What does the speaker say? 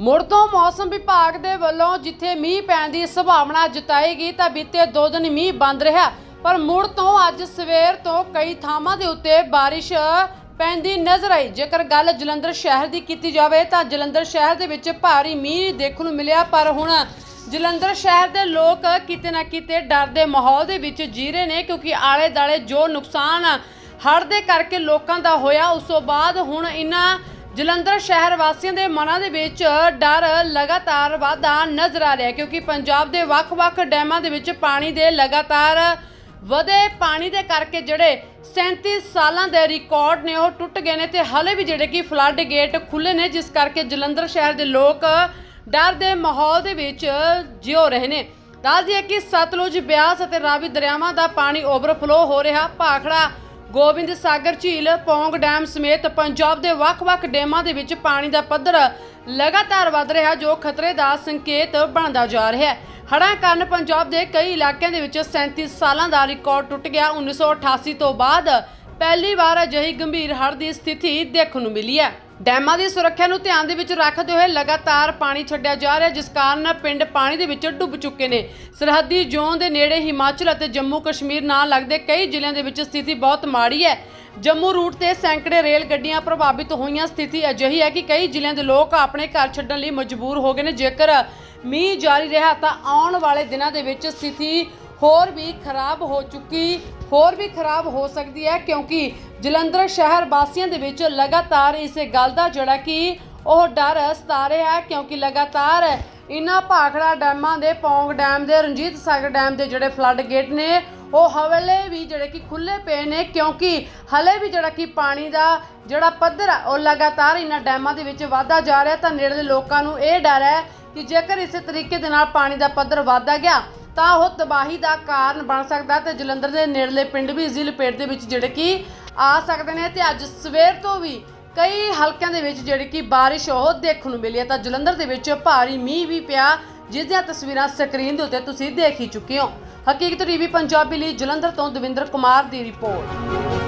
ਮੁੜ ਤੋਂ ਮੌਸਮ ਵਿਭਾਗ ਦੇ ਵੱਲੋਂ ਜਿੱਥੇ ਮੀਂਹ ਪੈਣ ਦੀ ਸੰਭਾਵਨਾ ਜਤਾਈ ਗਈ ਤਾਂ ਬੀਤੇ ਦੋ ਦਿਨ ਮੀਂਹ ਬੰਦ ਰਿਹਾ। ਪਰ ਮੁੜ ਤੋਂ ਅੱਜ ਸਵੇਰ ਤੋਂ ਕਈ ਥਾਵਾਂ ਦੇ ਉੱਤੇ ਬਾਰਿਸ਼ ਪੈਂਦੀ ਨਜ਼ਰ ਆਈ। ਜੇਕਰ ਗੱਲ ਜਲੰਧਰ ਸ਼ਹਿਰ ਦੀ ਕੀਤੀ ਜਾਵੇ ਤਾਂ ਜਲੰਧਰ ਸ਼ਹਿਰ ਦੇ ਵਿੱਚ ਭਾਰੀ ਮੀਂਹ ਦੇਖਣ ਨੂੰ ਮਿਲਿਆ। ਪਰ ਹੁਣ ਜਲੰਧਰ ਸ਼ਹਿਰ ਦੇ ਲੋਕ ਕਿਤੇ ਨਾ ਕਿਤੇ ਡਰ ਦੇ ਮਾਹੌਲ ਦੇ ਵਿੱਚ ਜੀਰੇ ਨੇ ਕਿਉਂਕਿ ਆਲੇ ਦਾਲੇ ਜੋ ਨੁਕਸਾਨ ਹੜ੍ਹ ਦੇ ਕਰਕੇ ਲੋਕਾਂ ਦਾ ਹੋਇਆ, ਉਸ ਤੋਂ ਬਾਅਦ ਹੁਣ ਇਹਨਾਂ ਜਲੰਧਰ ਸ਼ਹਿਰ ਵਾਸੀਆਂ ਦੇ ਮਨਾਂ ਦੇ ਵਿੱਚ ਡਰ ਲਗਾਤਾਰ ਵਾਧਾ ਨਜ਼ਰ ਆ ਰਿਹਾ ਕਿਉਂਕਿ ਪੰਜਾਬ ਦੇ ਵੱਖ-ਵੱਖ ਡੈਮਾਂ ਦੇ ਵਿੱਚ ਪਾਣੀ ਦੇ ਲਗਾਤਾਰ ਵਧੇ। ਪਾਣੀ ਦੇ ਕਰਕੇ ਜਿਹੜੇ 37 ਸਾਲਾਂ ਦੇ ਰਿਕਾਰਡ ਨੇ, ਉਹ ਟੁੱਟ ਗਏ ਨੇ ਤੇ ਹਲੇ ਵੀ ਜਿਹੜੇ ਕਿ ਫਲੱਡ ਗੇਟ ਖੁੱਲੇ ਨੇ, ਜਿਸ ਕਰਕੇ ਜਲੰਧਰ ਸ਼ਹਿਰ ਦੇ ਲੋਕ ਡਰ ਦੇ ਮਾਹੌਲ ਦੇ ਵਿੱਚ ਜਿਉ ਰਹੇ ਨੇ। ਦੱਸ ਦਈਏ ਕਿ ਸਤਲੁਜ ਬਿਆਸ ਅਤੇ ਰਾਵੀ ਦਰਿਆਵਾਂ ਦਾ ਪਾਣੀ ਓਵਰਫਲੋ ਹੋ ਰਿਹਾ। ਭਾਖੜਾ ਗੋਬਿੰਦ ਸਾਗਰ ਝੀਲ, ਪੌਂਗ ਡੈਮ ਸਮੇਤ ਪੰਜਾਬ ਦੇ ਵੱਖ-ਵੱਖ ਡੈਮਾਂ ਦੇ ਵਿੱਚ ਪਾਣੀ ਦਾ ਪੱਧਰ ਲਗਾਤਾਰ ਵਧ ਰਿਹਾ, ਜੋ ਖਤਰੇ ਦਾ ਸੰਕੇਤ ਬਣਦਾ ਜਾ ਰਿਹਾ ਹੈ। ਹੜ੍ਹਾਂ ਕਾਰਨ ਪੰਜਾਬ ਦੇ ਕਈ ਇਲਾਕਿਆਂ ਦੇ ਵਿੱਚ 37 ਸਾਲਾਂ ਦਾ ਰਿਕਾਰਡ ਟੁੱਟ ਗਿਆ। 1988 ਤੋਂ ਬਾਅਦ ਪਹਿਲੀ ਵਾਰ ਅਜਿਹੀ ਗੰਭੀਰ ਹੜ੍ਹ ਦੀ ਸਥਿਤੀ ਦੇਖਣ ਨੂੰ ਮਿਲੀ ਹੈ। ਡੈਮਾਂ ਦੀ ਸੁਰੱਖਿਆ ਨੂੰ ਧਿਆਨ ਦੇ ਵਿੱਚ ਰੱਖਦੇ ਹੋਏ ਲਗਾਤਾਰ ਪਾਣੀ ਛੱਡਿਆ ਜਾ ਰਿਹਾ, ਜਿਸ ਕਾਰਨ ਪਿੰਡ ਪਾਣੀ ਦੇ ਵਿੱਚ ਡੁੱਬ ਚੁੱਕੇ ਨੇ। ਸਰਹੱਦੀ ਜ਼ੋਨ ਦੇ ਨੇੜੇ ਹਿਮਾਚਲ ਅਤੇ ਜੰਮੂ ਕਸ਼ਮੀਰ ਨਾਲ ਲੱਗਦੇ ਕਈ ਜ਼ਿਲ੍ਹਿਆਂ ਦੇ ਵਿੱਚ ਸਥਿਤੀ ਬਹੁਤ ਮਾੜੀ ਹੈ। ਜੰਮੂ ਰੂਟ ਤੇ ਸੈਂਕੜੇ ਰੇਲ ਗੱਡੀਆਂ ਪ੍ਰਭਾਵਿਤ ਹੋਈਆਂ। ਸਥਿਤੀ ਅਜਿਹੀ ਹੈ ਕਿ ਕਈ ਜ਼ਿਲ੍ਹਿਆਂ ਦੇ ਲੋਕ ਆਪਣੇ ਘਰ ਛੱਡਣ ਲਈ ਮਜਬੂਰ ਹੋ ਗਏ ਨੇ। ਜੇਕਰ ਮੀਂਹ ਜਾਰੀ ਰਿਹਾ ਤਾਂ ਆਉਣ ਵਾਲੇ ਦਿਨਾਂ ਦੇ ਵਿੱਚ ਸਥਿਤੀ ਹੋਰ ਵੀ ਖਰਾਬ ਹੋ ਚੁੱਕੀ, ਹੋਰ ਵੀ ਖਰਾਬ ਹੋ ਸਕਦੀ ਹੈ ਕਿਉਂਕਿ ਜਲੰਧਰ ਸ਼ਹਿਰ ਵਾਸੀਆਂ ਦੇ ਵਿੱਚ ਲਗਾਤਾਰ ਇਸੇ ਗੱਲ ਦਾ ਜਿਹੜਾ ਕਿ ਉਹ ਡਰ ਸਤਾ ਰਿਹਾ ਹੈ ਕਿਉਂਕਿ ਲਗਾਤਾਰ ਇਨ੍ਹਾਂ ਭਾਖੜਾ ਡੈਮਾਂ ਦੇ, ਪੌਂਗ ਡੈਮ ਦੇ, ਰਣਜੀਤ ਸਾਗਰ ਡੈਮ ਦੇ ਜਿਹੜੇ ਫਲੱਡ ਗੇਟ ਨੇ, ਉਹ ਹਵਲੇ ਵੀ ਜਿਹੜੇ ਕਿ ਖੁੱਲੇ ਪਏ ਨੇ ਕਿਉਂਕਿ ਹਲੇ ਵੀ ਜਿਹੜਾ ਕਿ ਪਾਣੀ ਦਾ ਜਿਹੜਾ ਪੱਧਰ ਆ ਉਹ ਲਗਾਤਾਰ ਇਨ੍ਹਾਂ ਡੈਮਾਂ ਦੇ ਵਿੱਚ ਵਧਦਾ ਜਾ ਰਿਹਾ ਤਾਂ ਨੇੜੇ ਦੇ ਲੋਕਾਂ ਨੂੰ ਇਹ ਡਰ ਹੈ ਕਿ ਜੇਕਰ ਇਸੇ ਤਰੀਕੇ ਦੇ ਨਾਲ ਪਾਣੀ ਦਾ ਪੱਧਰ ਵਧਦਾ ਗਿਆ ਤਾਂ ਉਹ ਤਬਾਹੀ ਦਾ ਕਾਰਨ ਬਣ ਸਕਦਾ ਤੇ ਜਲੰਧਰ ਦੇ ਨੇੜਲੇ ਪਿੰਡ ਵੀ ਜ਼ਿਲ੍ਹੇ ਪੇਟ ਦੇ ਵਿੱਚ ਜਿਹੜੇ ਕਿ ਆ ਸਕਦੇ ਨੇ ਤੇ ਅੱਜ ਸਵੇਰ ਤੋਂ ਵੀ ਕਈ ਹਲਕਿਆਂ ਦੇ ਵਿੱਚ ਜਿਹੜੀ ਕਿ ਬਾਰਿਸ਼ ਉਹ ਦੇਖਣ ਨੂੰ ਮਿਲੀ ਹੈ। ਤਾਂ ਜਲੰਧਰ ਦੇ ਵਿੱਚ ਭਾਰੀ ਮੀਂਹ ਵੀ ਪਿਆ ਜਿਸ ਦੀਆਂ ਤਸਵੀਰਾਂ ਸਕਰੀਨ ਦੇ ਉੱਤੇ ਤੁਸੀਂ ਦੇਖ ਹੀ ਚੁੱਕੇ ਹੋ। ਹਕੀਕਤ ਟੀਵੀ ਪੰਜਾਬੀ ਲਈ ਜਲੰਧਰ ਤੋਂ ਦਵਿੰਦਰ ਕੁਮਾਰ ਦੀ ਰਿਪੋਰਟ।